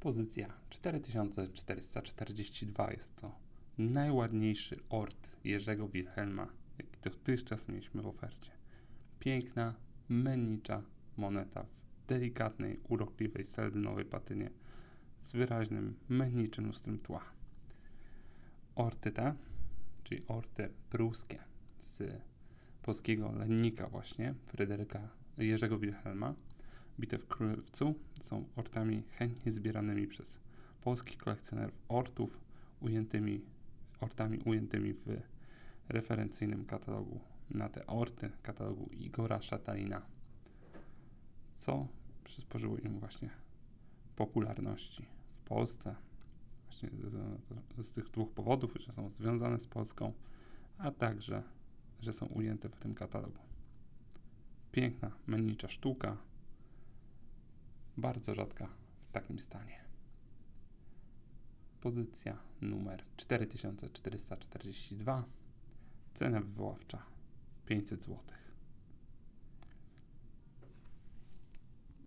Pozycja 4442 jest to najładniejszy ort Jerzego Wilhelma, jaki dotychczas mieliśmy w ofercie. Piękna, mennicza moneta w delikatnej, urokliwej, srebrnowej patynie z wyraźnym, menniczym lustrem tła. Orty te, czyli orty pruskie z polskiego lennika właśnie, Fryderyka Jerzego Wilhelma, bite w Królewcu, są ortami chętnie zbieranymi przez polskich kolekcjonerów ortów, ujętymi, ortami ujętymi w referencyjnym katalogu na te orty, katalogu Igora Szatalina, co przysporzyło im właśnie popularności w Polsce. Właśnie z, z tych dwóch powodów, że są związane z Polską, a także, że są ujęte w tym katalogu. Piękna, mennicza sztuka, bardzo rzadka w takim stanie. Pozycja numer 4442, cena wywoławcza 500 zł.